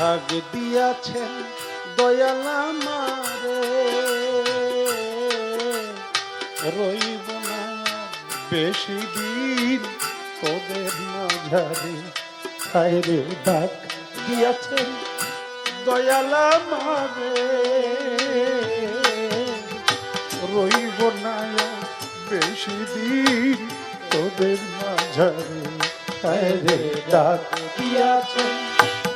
দিয়াছেন দয়াল আমারে। রইব না বেশি দিন তোদের মাঝারে খায়রে ডাক দিয়াছেন দয়াল আমারে। রইব না বেশি দিন তোদের মাঝারে খায়রে ডাক দিয়াছেন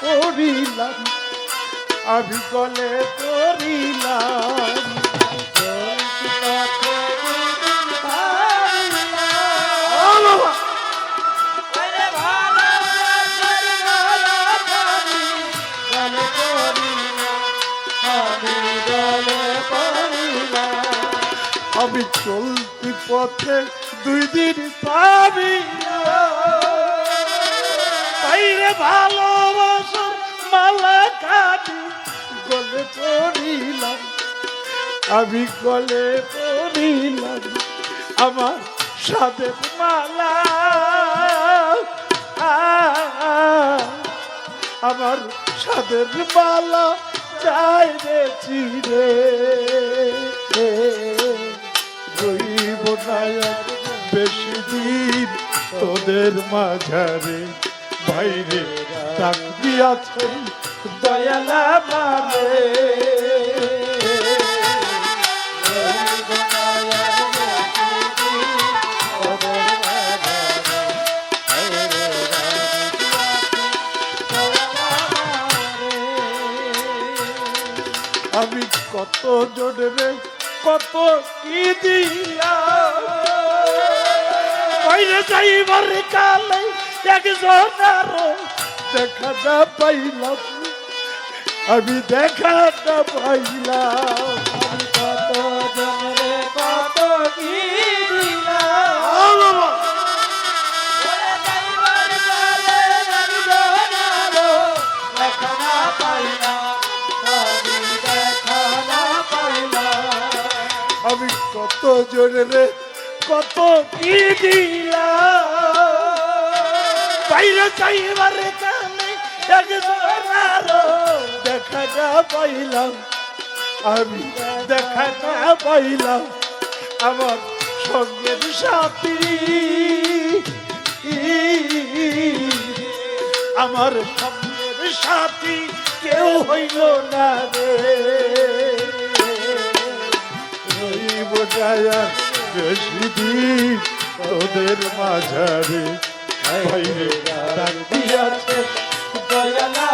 পড়িলাম আমি গলে পড়িলাম। আমি চলতি পথে দুই দিন পাবি মালা কাটি গলে পড়িলাম, আমি গলে পড়িলাম আমার সাদের মালা। আমার সাদের মালা চাই রে চিরে। রইব না আর বেশি দিন তোদের মাঝারে, বাইরে ডাক দিয়াছে দয়ালা বাইরে আমি কত জোরে কত কি দিয়া। বাইরে যাইবার কালে একজন আরও দেখা না পাইলাম আমি দেখা না পাইলাম। কত জোরে কত কি আমি কত জোরে রে, কত কি দিলাম। বাইরে চাইবারে কানে একজন আরও দেখা না পাইলাম আমি দেখা না পাইলাম আমার সঙ্গের সাথী। আমার সঙ্গের সাথী কেউ হইল না রে। রইব যায়া বেশি দিন তোদের মাঝারে। দিয়াছে দয়ালা